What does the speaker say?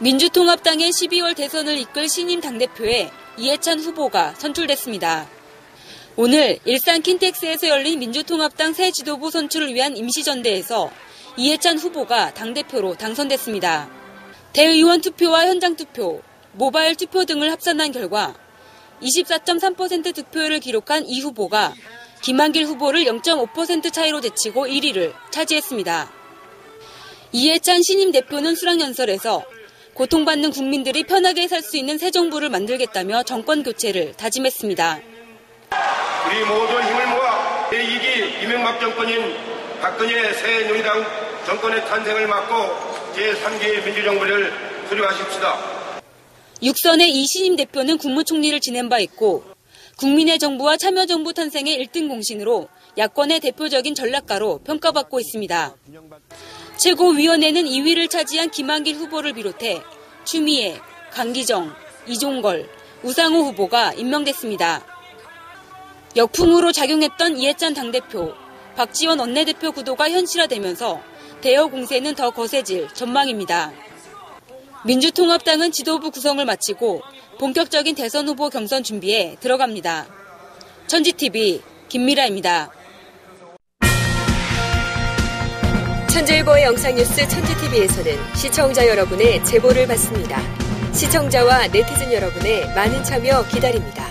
민주통합당의 12월 대선을 이끌 신임 당대표에 이해찬 후보가 선출됐습니다. 오늘 일산 킨텍스에서 열린 민주통합당 새 지도부 선출을 위한 임시전대에서 이해찬 후보가 당대표로 당선됐습니다. 대의원 투표와 현장 투표, 모바일 투표 등을 합산한 결과 24.3% 득표율을 기록한 이 후보가 김한길 후보를 0.5% 차이로 제치고 1위를 차지했습니다. 이해찬 신임 대표는 수락연설에서 고통받는 국민들이 편하게 살 수 있는 새 정부를 만들겠다며 정권 교체를 다짐했습니다. 우리 모든 힘을 모아 제2기 이명박 정권인 박근혜 새누리당 정권의 탄생을 막고 제3기 민주정부를 수립하십시다. 육선의 이신임 대표는 국무총리를 지낸 바 있고 국민의 정부와 참여정부 탄생의 1등 공신으로 야권의 대표적인 전략가로 평가받고 있습니다. 최고위원회는 2위를 차지한 김한길 후보를 비롯해 추미애, 강기정, 이종걸, 우상호 후보가 임명됐습니다. 역풍으로 작용했던 이해찬 당대표, 박지원 원내대표 구도가 현실화되면서 대여 공세는 더 거세질 전망입니다. 민주통합당은 지도부 구성을 마치고 본격적인 대선 후보 경선 준비에 들어갑니다. 천지TV 김미라입니다. 천재일보의 영상뉴스 천지TV에서는 시청자 여러분의 제보를 받습니다. 시청자와 네티즌 여러분의 많은 참여 기다립니다.